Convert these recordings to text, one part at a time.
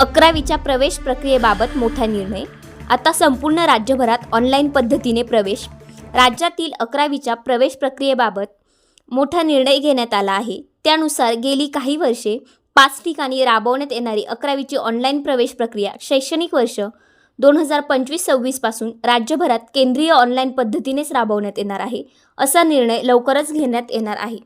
अकरावीच्या प्रवेश प्रक्रियेबाबत मोठा निर्णय. आता संपूर्ण राज्यभरात ऑनलाईन पद्धतीने प्रवेश. राज्यातील अकरावीच्या प्रवेश प्रक्रियेबाबत मोठा निर्णय घेण्यात आला आहे. त्यानुसार गेली काही वर्षे पाच ठिकाणी राबवण्यात येणारी अकरावीची ऑनलाईन प्रवेश प्रक्रिया शैक्षणिक वर्ष दोन हजार पंचवीस सव्वीसपासून राज्यभरात केंद्रीय ऑनलाईन पद्धतीनेच राबवण्यात येणार आहे असा निर्णय लवकरच घेण्यात येणार आहे.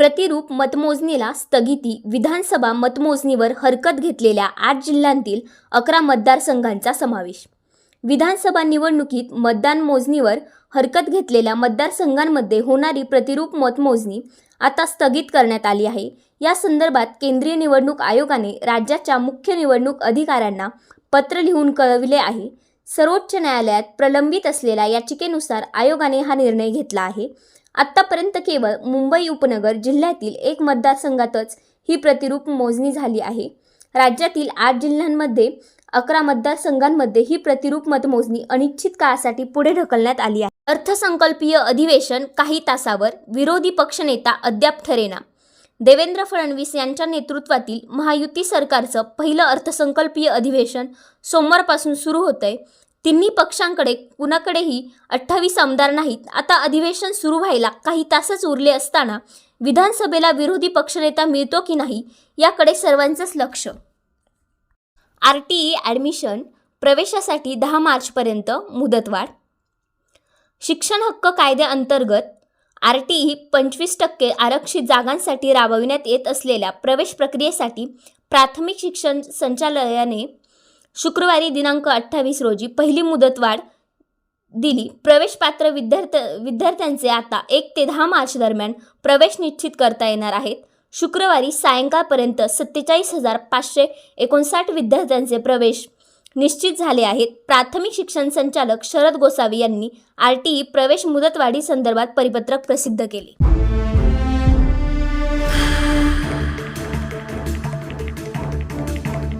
प्रतिरूप मतमोजणीला स्थगिती विधानसभा मतमोजणीवर हरकत घेतलेल्या आठ जिल्ह्यांतील अकरा मतदारसंघांचा समावेश. विधानसभा निवडणुकीत मतदान मोजणीवर हरकत घेतलेल्या मतदारसंघांमध्ये होणारी प्रतिरूप मतमोजणी आता स्थगित करण्यात आली आहे. या संदर्भात केंद्रीय निवडणूक आयोगाने राज्याच्या मुख्य निवडणूक अधिकाऱ्यांना पत्र लिहून कळविले आहे. सर्वोच्च न्यायालयात प्रलंबित असलेल्या याचिकेनुसार आयोगाने हा निर्णय घेतला आहे. आत्तापर्यंत केवळ मुंबई उपनगर जिल्ह्यातील एक मतदारसंघातच ही प्रतिरूप मोजणी झाली आहे. राज्यातील आठ जिल्ह्यांमध्ये अकरा मतदारसंघांमध्ये ही प्रतिरूप मतमोजणी अनिश्चित काळासाठी पुढे ढकलण्यात आली आहे. अर्थसंकल्पीय अधिवेशन काही तासावर विरोधी पक्षनेता अद्याप ठरेना देवेंद्र फडणवीस यांच्या नेतृत्वातील महायुती सरकारचं पहिलं अर्थसंकल्पीय अधिवेशन सोमवारपासून सुरू होतंय. तिन्ही पक्षांकडे कुणाकडेही अठ्ठावीस आमदार नाहीत. आता अधिवेशन सुरू व्हायला काही तासच उरले असताना विधानसभेला विरोधी पक्षनेता मिळतो की नाही याकडे सर्वांचंच लक्ष. आर टी ई ॲडमिशन प्रवेशासाठी दहा मार्चपर्यंत मुदतवाढ. शिक्षण हक्क कायद्याअंतर्गत आर टी ई पंचवीस टक्के आरक्षित जागांसाठी राबविण्यात येत असलेल्या प्रवेश प्रक्रियेसाठी प्राथमिक शिक्षण संचालयाने शुक्रवारी दिनांक अठ्ठावीस रोजी पहिली मुदतवाढ दिली. प्रवेशपात्र विद्यार्थ विद्यार्थ्यांचे आता एक ते दहा मार्च दरम्यान प्रवेश निश्चित करता येणार आहेत. शुक्रवारी सायंकाळपर्यंत सत्तेचाळीस हजार पाचशे एकोणसाठ विद्यार्थ्यांचे प्रवेश निश्चित झाले आहेत. प्राथमिक शिक्षण संचालक शरद गोसावी यांनी आर टी ई प्रवेश मुदतवाढीसंदर्भात परिपत्रक प्रसिद्ध केले.